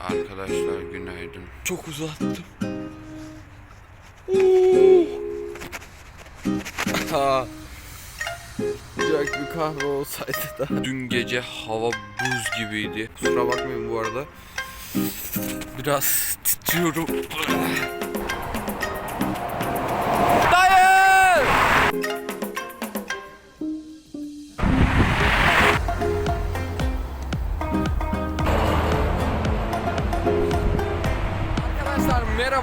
Arkadaşlar günaydın. Çok uzattım. Sıcak bir kahve olsaydı da. Dün gece hava buz gibiydi. Kusura bakmayın bu arada. Biraz titriyorum.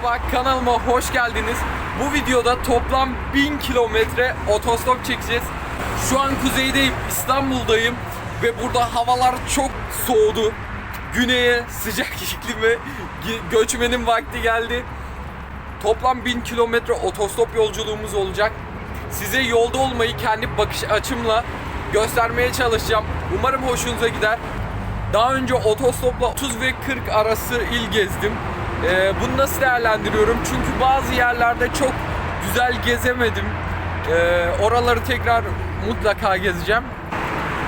Merhaba kanalıma hoş geldiniz. Bu videoda toplam 1000 kilometre otostop çekeceğiz. Şu an kuzeydeyim, İstanbul'dayım ve burada havalar çok soğudu. Güneye sıcak iklime gi- göçmenin vakti geldi. Toplam 1000 kilometre otostop yolculuğumuz olacak. Size yolda olmayı kendi bakış açımla göstermeye çalışacağım. Umarım hoşunuza gider. Daha önce otostopla 30 ve 40 arası il gezdim. Ee, bunu nasıl değerlendiriyorum? Çünkü bazı yerlerde çok güzel gezemedim. Ee, oraları tekrar mutlaka gezeceğim.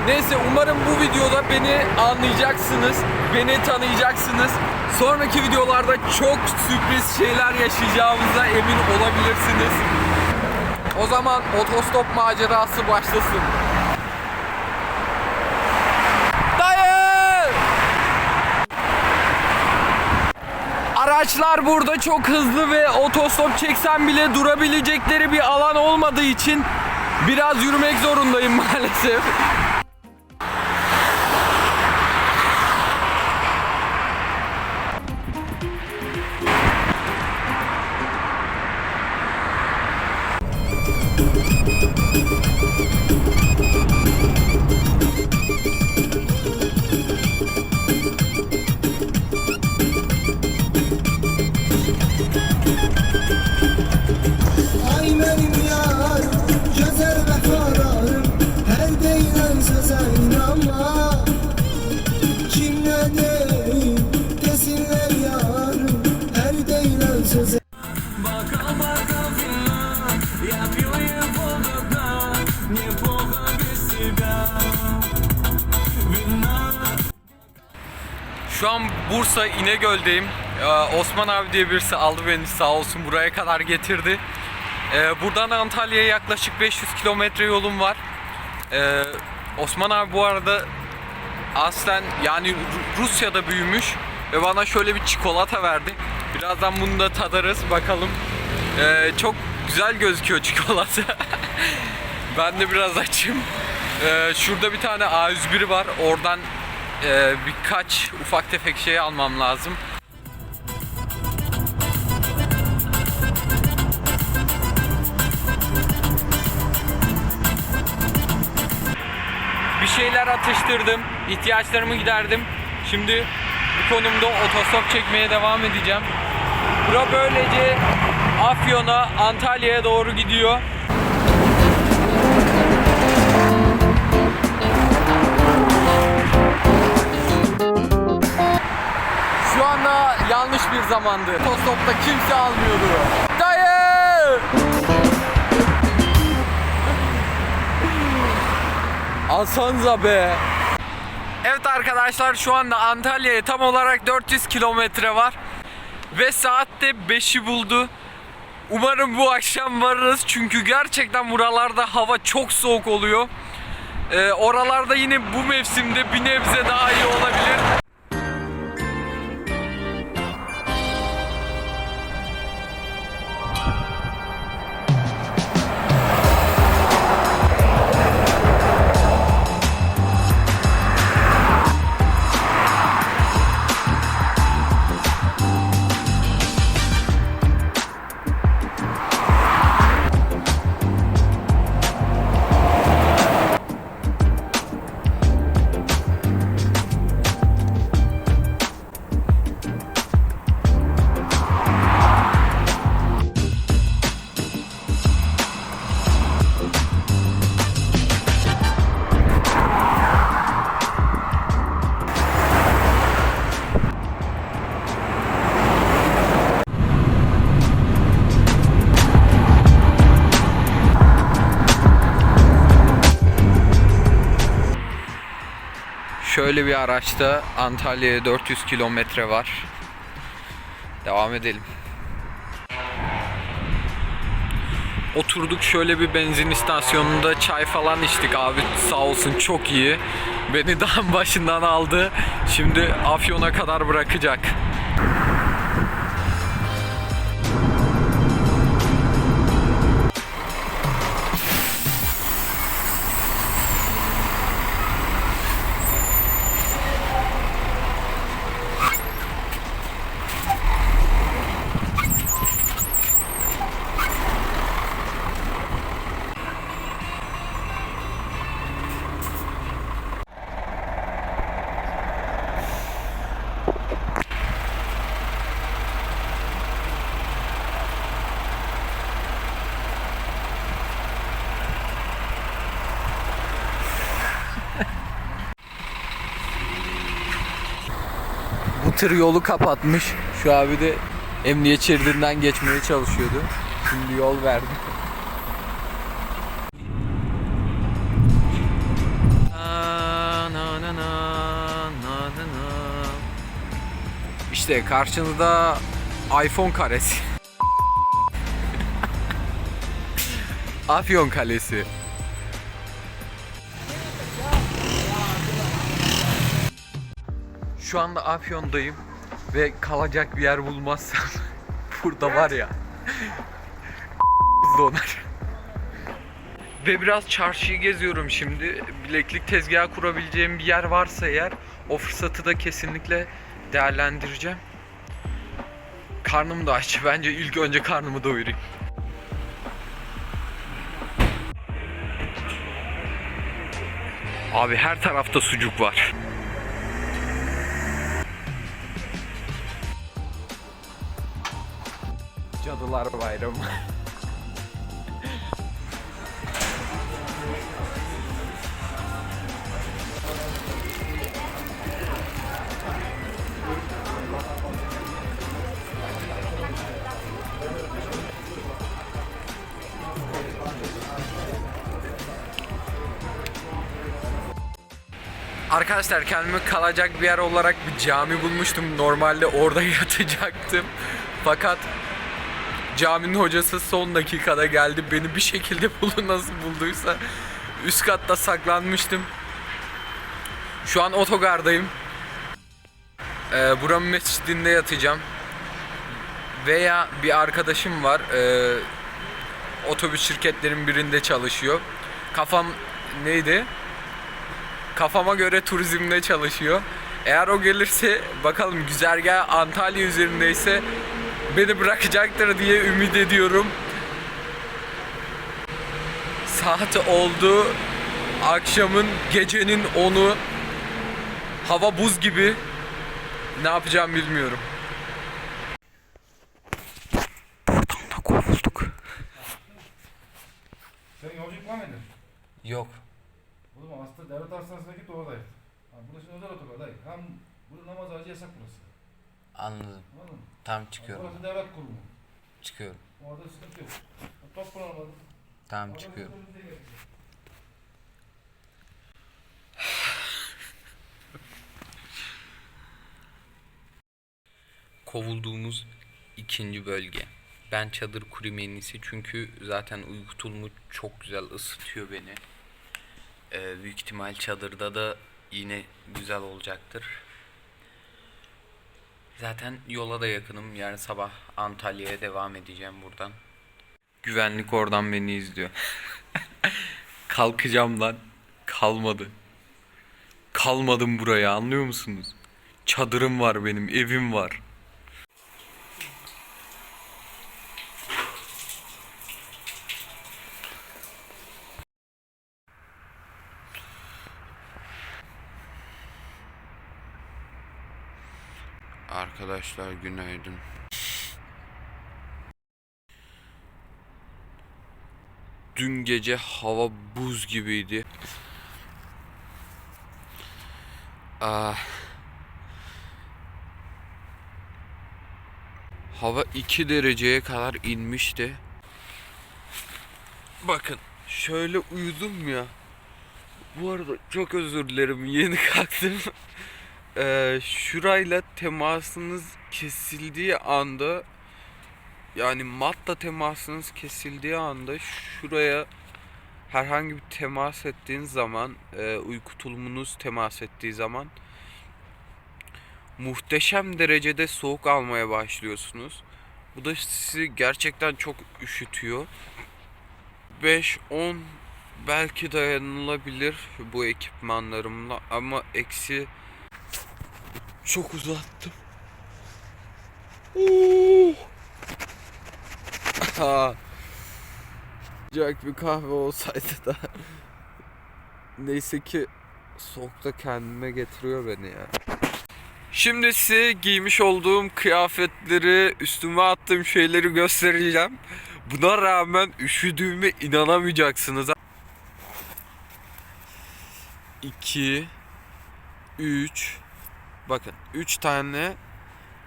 Neyse umarım bu videoda beni anlayacaksınız, beni tanıyacaksınız. Sonraki videolarda çok sürpriz şeyler yaşayacağımıza emin olabilirsiniz. O zaman otostop macerası başlasın. Dayı! Araçlar burada çok hızlı ve otostop çeksem bile durabilecekleri bir alan olmadığı için biraz yürümek zorundayım maalesef. Bursa İnegöl'deyim. Ee, Osman abi diye birisi aldı beni sağ olsun buraya kadar getirdi. Ee, buradan Antalya'ya yaklaşık 500 kilometre yolum var. Ee, Osman abi bu arada aslen yani Ru- Rusya'da büyümüş ve bana şöyle bir çikolata verdi. Birazdan bunu da tadarız bakalım. Ee, çok güzel gözüküyor çikolata. ben de biraz açım. Ee, şurada bir tane A101 var. Oradan e, birkaç ufak tefek şey almam lazım. Bir şeyler atıştırdım, ihtiyaçlarımı giderdim. Şimdi bu konumda otostop çekmeye devam edeceğim. Bura böylece Afyon'a, Antalya'ya doğru gidiyor. Yanlış bir zamandı. Otostopta kimse almıyordu. Dayı! Alsanıza be. Evet arkadaşlar şu anda Antalya'ya tam olarak 400 kilometre var. Ve saatte 5'i buldu. Umarım bu akşam varırız çünkü gerçekten buralarda hava çok soğuk oluyor. Ee, oralarda yine bu mevsimde bir nebze daha iyi olabilir. Böyle bir araçta Antalya'ya 400 kilometre var. Devam edelim. Oturduk şöyle bir benzin istasyonunda çay falan içtik abi sağ olsun çok iyi. Beni dağın başından aldı. Şimdi Afyon'a kadar bırakacak. Tır yolu kapatmış. Şu abi de emniyet şeridinden geçmeye çalışıyordu. Şimdi yol verdi. İşte karşınızda iPhone karesi. Afyon Kalesi. Şu anda Afyon'dayım ve kalacak bir yer bulmazsam burada var ya donar. Ve biraz çarşıyı geziyorum şimdi. Bileklik tezgahı kurabileceğim bir yer varsa eğer o fırsatı da kesinlikle değerlendireceğim. Karnım da aç. Bence ilk önce karnımı doyurayım. Abi her tarafta sucuk var. Cadılar Bayramı. Arkadaşlar kendime kalacak bir yer olarak bir cami bulmuştum. Normalde orada yatacaktım. Fakat caminin hocası son dakikada geldi. Beni bir şekilde buldu nasıl bulduysa. Üst katta saklanmıştım. Şu an otogardayım. Ee, buranın mescidinde yatacağım. Veya bir arkadaşım var. Ee, otobüs şirketlerin birinde çalışıyor. Kafam neydi? Kafama göre turizmde çalışıyor. Eğer o gelirse bakalım güzergah Antalya üzerindeyse beni bırakacaktır diye ümit ediyorum. Saat oldu. Akşamın gecenin 10'u. Hava buz gibi. Ne yapacağım bilmiyorum. Buradan da kovulduk. Sen yolculuk var mıydın? Yok. O zaman hasta devlet hastanesine git oradayız. Ha, burası özel otogar dayı. Hem burada namaz ağacı yasak burası. Anladım. Anladın mı? Tamam çıkıyorum. Burası devlet kurumu. Çıkıyorum. Orada sıkıntı yok. Toplan olmadı. Tamam çıkıyorum. kovulduğumuz ikinci bölge. Ben çadır kurayım en iyisi çünkü zaten uyku tulumu çok güzel ısıtıyor beni. Ee, büyük ihtimal çadırda da yine güzel olacaktır. Zaten yola da yakınım. Yarın sabah Antalya'ya devam edeceğim buradan. Güvenlik oradan beni izliyor. Kalkacağım lan. Kalmadı. Kalmadım buraya anlıyor musunuz? Çadırım var benim, evim var. Arkadaşlar günaydın. Dün gece hava buz gibiydi. Ah. Hava 2 dereceye kadar inmişti. Bakın şöyle uyudum ya. Bu arada çok özür dilerim yeni kalktım. e, şurayla temasınız kesildiği anda yani matla temasınız kesildiği anda şuraya herhangi bir temas ettiğiniz zaman e, uyku tulumunuz temas ettiği zaman muhteşem derecede soğuk almaya başlıyorsunuz. Bu da sizi gerçekten çok üşütüyor. 5-10 belki dayanılabilir bu ekipmanlarımla ama eksi çok uzattım. Ha. Sıcak bir kahve olsaydı da neyse ki soğukta kendime getiriyor beni ya. Şimdi size giymiş olduğum kıyafetleri, üstüme attığım şeyleri göstereceğim. Buna rağmen üşüdüğüme inanamayacaksınız. 2 3 Bakın 3 tane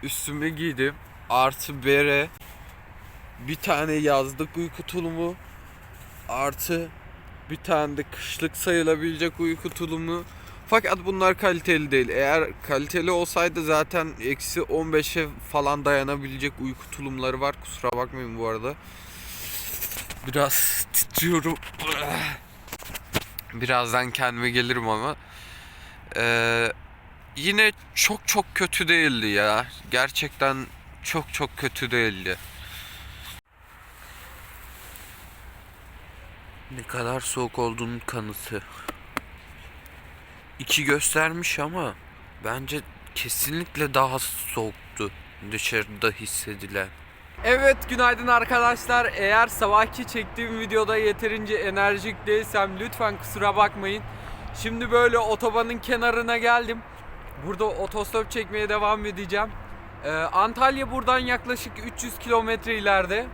üstüme giydim. Artı bere. Bir tane yazlık uyku tulumu. Artı bir tane de kışlık sayılabilecek uyku tulumu. Fakat bunlar kaliteli değil. Eğer kaliteli olsaydı zaten eksi 15'e falan dayanabilecek uyku tulumları var. Kusura bakmayın bu arada. Biraz titriyorum. Birazdan kendime gelirim ama. Ee, yine çok çok kötü değildi ya. Gerçekten çok çok kötü değildi. Ne kadar soğuk olduğunun kanıtı. İki göstermiş ama bence kesinlikle daha soğuktu dışarıda hissedilen. Evet günaydın arkadaşlar. Eğer sabahki çektiğim videoda yeterince enerjik değilsem lütfen kusura bakmayın. Şimdi böyle otobanın kenarına geldim. Burada otostop çekmeye devam edeceğim. Ee, Antalya buradan yaklaşık 300 kilometre ileride.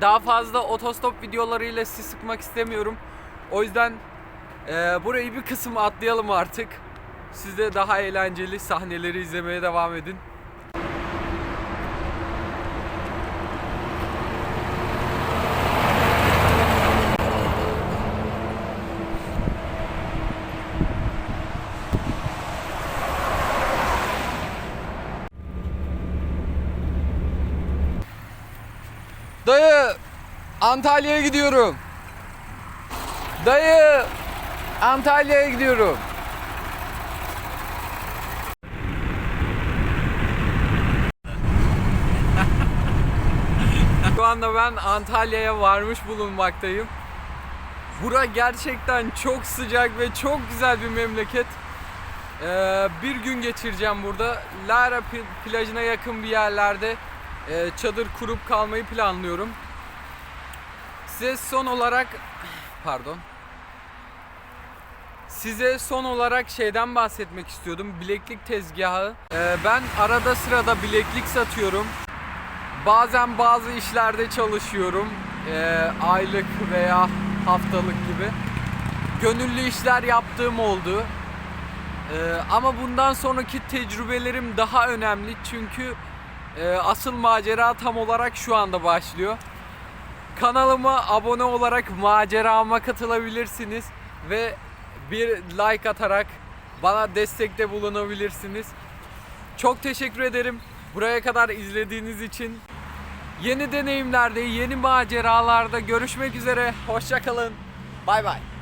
Daha fazla otostop videolarıyla sizi sıkmak istemiyorum. O yüzden e, burayı bir kısım atlayalım artık. Siz de daha eğlenceli sahneleri izlemeye devam edin. Dayı Antalya'ya gidiyorum. Dayı Antalya'ya gidiyorum. Şu anda ben Antalya'ya varmış bulunmaktayım. Bura gerçekten çok sıcak ve çok güzel bir memleket. Ee, bir gün geçireceğim burada. Lara pl- plajına yakın bir yerlerde e, çadır kurup kalmayı planlıyorum. Size son olarak pardon. Size son olarak şeyden bahsetmek istiyordum. Bileklik tezgahı. Ee, ben arada sırada bileklik satıyorum. Bazen bazı işlerde çalışıyorum. Ee, aylık veya haftalık gibi. Gönüllü işler yaptığım oldu. Ee, ama bundan sonraki tecrübelerim daha önemli çünkü e, asıl macera tam olarak şu anda başlıyor. Kanalıma abone olarak macerama katılabilirsiniz ve bir like atarak bana destekte bulunabilirsiniz. Çok teşekkür ederim buraya kadar izlediğiniz için. Yeni deneyimlerde, yeni maceralarda görüşmek üzere. Hoşçakalın. Bay bay.